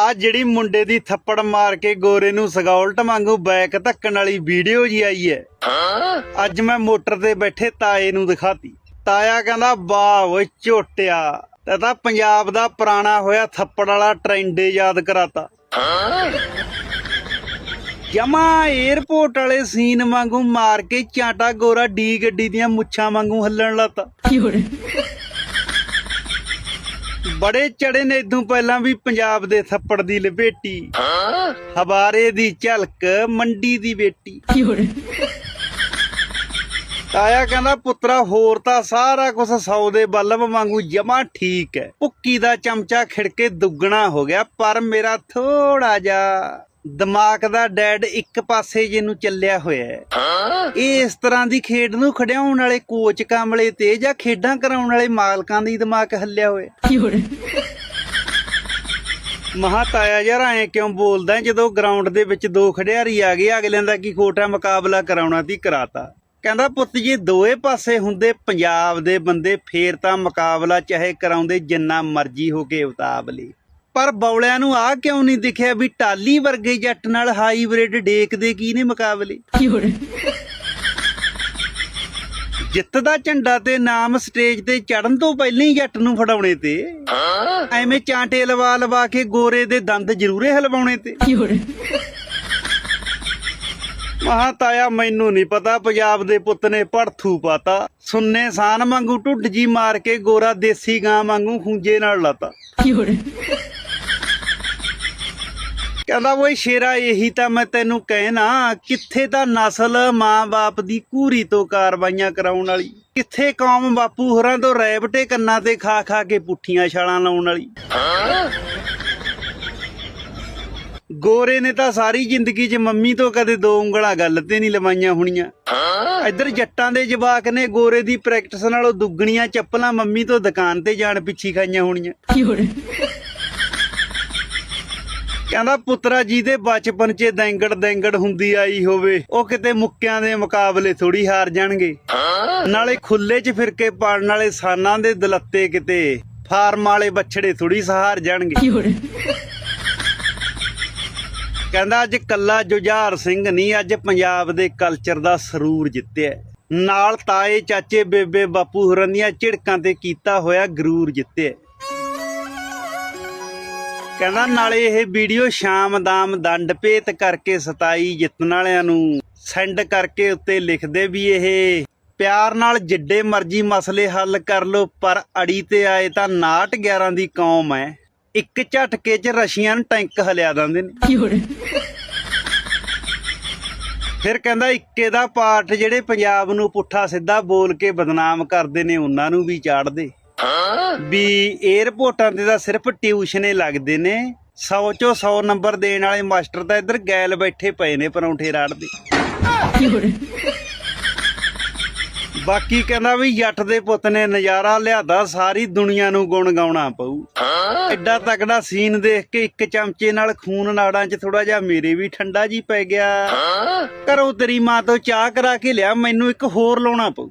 ਆ ਜਿਹੜੀ ਮੁੰਡੇ ਦੀ ਥੱਪੜ ਮਾਰ ਕੇ ਗੋਰੇ ਨੂੰ ਸਗੌਲਟ ਵਾਂਗੂ ਬੈਕ ਧੱਕਣ ਵਾਲੀ ਵੀਡੀਓ ਜੀ ਆਈ ਹੈ। ਅੱਜ ਮੈਂ ਮੋਟਰ ਤੇ ਬੈਠੇ ਤਾਏ ਨੂੰ ਦਿਖਾਤੀ। ਤਾਇਆ ਕਹਿੰਦਾ ਵਾਹ ਓਏ ਝੋਟਿਆ। ਤੇ ਤਾਂ ਪੰਜਾਬ ਦਾ ਪੁਰਾਣਾ ਹੋਇਆ ਥੱਪੜ ਵਾਲਾ ਟ੍ਰੈਂਡ ਯਾਦ ਕਰਾਤਾ। ਜਮਾ 에어ਪੋਰਟ ਵਾਲੇ ਸੀਨ ਵਾਂਗੂ ਮਾਰ ਕੇ ਚਾਟਾ ਗੋਰਾ ਡੀ ਗੱਡੀ ਦੀਆਂ ਮੁੱਛਾਂ ਵਾਂਗੂ ਹੱਲਣ ਲਾਤਾ। ਬੜੇ ਚੜੇ ਨੇ ਇਦੋਂ ਪਹਿਲਾਂ ਵੀ ਪੰਜਾਬ ਦੇ ਥੱਪੜ ਦੀ ਲਪੇਟੀ। ਹਵਾਰੇ ਦੀ ਝਲਕ ਮੰਡੀ ਦੀ ਬੇਟੀ 有人，ਤਾਇਆ ਕਹਿੰਦਾ ਪੁੱਤਰਾ ਹੋਰ ਤਾਂ ਸਾਰਾ ਕੁਝ ਸੌ ਦੇ ਬੱਲਬ ਵਾਂਗੂ ਜਮਾ ਠੀਕ ਹੈ ਭੁੱਕੀ ਦਾ ਚਮਚਾ ਖਿੜਕੇ ਦੁੱਗਣਾ ਹੋ ਗਿਆ ਪਰ ਮੇਰਾ ਥੋੜਾ ਜਿਹਾ ਦਿਮਾਗ ਦਾ ਡੈਡ ਇੱਕ ਪਾਸੇ ਜਿਹਨੂੰ ਚੱਲਿਆ ਹੋਇਆ ਹੈ। ਇਹ ਇਸ ਤਰ੍ਹਾਂ ਦੀ ਖੇਡ ਨੂੰ ਖੜਿਆਉਣ ਵਾਲੇ ਕੋਚ ਕਾਮਲੇ ਤੇ ਜਾਂ ਖੇਡਾਂ ਕਰਾਉਣ ਵਾਲੇ ਮਾਲਕਾਂ ਦੀ ਦਿਮਾਗ ਹੱਲਿਆ ਹੋਇਆ，ਮਹਾ ਤਾਇਆ ਯਾਰ ਐ ਕਿਉਂ ਬੋਲਦਾ? ਜਦੋਂ ਗਰਾਊਂਡ ਦੇ ਵਿੱਚ ਦੋ ਖਿਡਾਰੀ ਆ ਗਏ ਅਗਲਿਆਂ ਦਾ ਕੀ ਖੋਟਾ ਮੁਕਾਬਲਾ ਕਰਾਉਣਾ ਤੀ ਕਰਾਤਾ। ਕਹਿੰਦਾ ਪੁੱਤ ਜੇ ਦੋਏ ਪਾਸੇ ਹੁੰਦੇ ਪੰਜਾਬ ਦੇ ਬੰਦੇ ਫੇਰ ਤਾਂ ਮੁਕਾਬਲਾ ਚਾਹੇ ਕਰਾਉਂਦੇ ਜਿੰਨਾ ਮਰਜ਼ੀ ਹੋ ਕੇ ਉਤਾਬਲੀ ਪਰ ਬੌਲਿਆਂ ਨੂੰ ਆ ਕਿਉਂ ਨਹੀਂ ਦਿਖਿਆ ਵੀ ਟਾਲੀ ਵਰਗੇ ਜੱਟ ਨਾਲ ਹਾਈਬ੍ਰਿਡ ਡੇਕ ਦੇ ਕੀ ਨੇ ਮੁਕਾਬਲੇ? ਜਿੱਤ ਦਾ ਝੰਡਾ ਤੇ ਨਾਮ ਸਟੇਜ ਤੇ ਚੜਨ ਤੋਂ ਪਹਿਲਾਂ ਹੀ ਜੱਟ ਨੂੰ ਫੜਾਉਣੇ ਤੇ। ਐਵੇਂ ਚਾਂਟੇ ਲਵਾ ਲਵਾ ਕੇ ਗੋਰੇ ਦੇ ਦੰਦ ਜ਼ਰੂਰੇ ਹਲਵਾਉਣੇ ਤੇ। ਮਹਾ ਤਾਇਆ ਮੈਨੂੰ ਨਹੀਂ ਪਤਾ ਪੰਜਾਬ ਦੇ ਪੁੱਤ ਨੇ ਪੜਥੂ ਪਾਤਾ। ਸੁੰਨੇ ਸਾਨ ਵਾਂਗੂ ਢੁੱਡ ਜੀ ਮਾਰ ਕੇ ਗੋਰਾ ਦੇਸੀ ਗਾਂ ਵਾਂਗੂ ਖੁੰਝੇ ਨਾਲ ਲਾਤਾ।，ਕਹਿੰਦਾ ਓਏ ਸ਼ੇਰਾ ਇਹੀ ਤਾਂ ਮੈਂ ਤੈਨੂੰ ਕਹਿਣਾ ਕਿੱਥੇ ਤਾਂ ਨਸਲ ਮਾਂ-ਬਾਪ ਦੀ ਕੂਰੀ ਤੋਂ ਕਾਰਵਾਈਆਂ ਕਰਾਉਣ ਵਾਲੀ? ਕਿੱਥੇ ਕੌਮ ਬਾਪੂ ਹੋਰਾਂ ਤੋਂ ਰੈਬਟੇ ਕੰਨਾਂ ਤੇ ਖਾ ਖਾ ਕੇ ਪੁੱਠੀਆਂ ਛਾਲਾਂ ਲਾਉਣ ਵਾਲੀ? ਗੋਰੇ ਨੇ ਤਾਂ ਸਾਰੀ ਜ਼ਿੰਦਗੀ 'ਚ ਮੰਮੀ ਤੋਂ ਕਦੇ ਦੋ ਉਂਗਲਾਂ ਗੱਲ ਤੇ ਨਹੀਂ ਲਵਾਈਆਂ ਹੋਣੀਆਂ। ਇੱਧਰ ਜੱਟਾਂ ਦੇ ਜਵਾਕ ਨੇ ਗੋਰੇ ਦੀ ਪ੍ਰੈਕਟਿਸ ਨਾਲੋਂ ਦੁੱਗਣੀਆਂ ਚੱਪਲਾਂ ਮੰਮੀ ਤੋਂ ਦੁਕਾਨ ਤੇ ਜਾਣ ਪਿੱਛੀ ਖਾਈਆਂ ਹੋਣੀਆਂ।，ਕਹਿੰਦਾ ਪੁੱਤਰਾ ਜੀ ਦੇ ਬਚਪਨ 'ਚ ਦੈਂਗੜ ਦੈਂਗੜ ਹੁੰਦੀ ਆਈ ਹੋਵੇ ਉਹ ਕਿਤੇ ਮੁੱਕਿਆਂ ਦੇ ਮੁਕਾਬਲੇ ਥੋੜੀ ਹਾਰ ਜਾਣਗੇ। ਨਾਲੇ ਖੁੱਲੇ 'ਚ ਫਿਰ ਕੇ ਪਾੜਨ ਵਾਲੇ ਸਾਨਾਂ ਦੇ ਦਲੱਤੇ ਕਿਤੇ ਫਾਰਮ ਵਾਲੇ ਬੱਛੜੇ ਥੋੜੀ ਸਹਾਰ ਜਾਣਗੇ，ਕਹਿੰਦਾ ਅੱਜ ਕੱਲਾ ਜੁਝਾਰ ਸਿੰਘ ਨਹੀਂ ਅੱਜ ਪੰਜਾਬ ਦੇ ਕਲਚਰ ਦਾ ਸਰੂਰ ਜਿੱਤਿਆ। ਨਾਲ ਤਾਏ ਚਾਚੇ ਬੇਬੇ ਬਾਪੂ ਹੋਰਾਂ ਦੀਆਂ ਝਿੜਕਾਂ ਤੇ ਕੀਤਾ ਹੋਇਆ ਗਰੂਰ ਜਿੱਤਿਆ। ਕਹਿੰਦਾ ਨਾਲੇ ਇਹ ਵੀਡੀਓ ਸ਼ਾਮ ਦਾਮ ਦੰਡ ਭੇਤ ਕਰਕੇ 27 ਜਿੱਤਣ ਵਾਲਿਆਂ ਨੂੰ। ਸੈਂਡ ਕਰਕੇ ਉੱਤੇ ਲਿਖਦੇ ਵੀ ਇਹ ਪਿਆਰ ਨਾਲ ਜਿੱਡੇ ਮਰਜ਼ੀ ਮਸਲੇ ਹੱਲ ਕਰ ਲੋ ਪਰ ਅੜੀ ਤੇ ਆਏ ਤਾਂ 69 11 ਦੀ ਕੌਮ ਹੈ ਇੱਕ ਝਟਕੇ 'ਚ ਰਸ਼ੀਅਨ ਟੈਂਕ ਹਲਿਆ ਦਿੰਦੇ ਨੇ，ਫਿਰ ਕਹਿੰਦਾ ਇੱਕੇ ਦਾ ਪਾਠ ਜਿਹੜੇ ਪੰਜਾਬ ਨੂੰ ਪੁੱਠਾ ਸਿੱਧਾ ਬੋਲ ਕੇ ਬਦਨਾਮ ਕਰਦੇ ਨੇ ਉਹਨਾਂ ਨੂੰ ਵੀ ਚਾੜਦੇ। ਵੀ 에어ਪੋਰਟਾਂ ਤੇ ਤਾਂ ਸਿਰਫ ਟਿਊਸ਼ਨੇ ਲੱਗਦੇ ਨੇ। 100 ਚੋਂ 100 ਨੰਬਰ ਦੇਣ ਵਾਲੇ ਮਾਸਟਰ ਤਾਂ ਇੱਧਰ ਗੈਲ ਬੈਠੇ ਪਏ ਨੇ ਪਰੌਂਠੇ ਰਾੜਦੇ ਬਾਕੀ ਕਹਿੰਦਾ ਵੀ ਜੱਟ ਦੇ ਪੁੱਤ ਨੇ ਨਜ਼ਾਰਾ ਲਿਆਦਾ, ਸਾਰੀ ਦੁਨੀਆ ਨੂੰ ਗੁਣ ਗਾਉਣਾ ਪਊ। ਐਡਾ ਤਕੜਾ ਸੀਨ ਦੇਖ ਕੇ ਇੱਕ ਚਮਚੇ ਨਾਲ ਖੂਨ ਨਾੜਾਂ 'ਚ ਥੋੜਾ ਜਿਹਾ ਮੇਰੇ ਵੀ ਠੰਡਾ ਜੀ ਪੈ ਗਿਆ। ਘਰੋਂ ਤੇਰੀ ਮਾਂ ਤੋਂ ਚਾਹ ਕਰਾ ਕੇ ਲਿਆ, ਮੈਨੂੰ ਇੱਕ ਹੋਰ ਲਾਉਣਾ ਪਊ।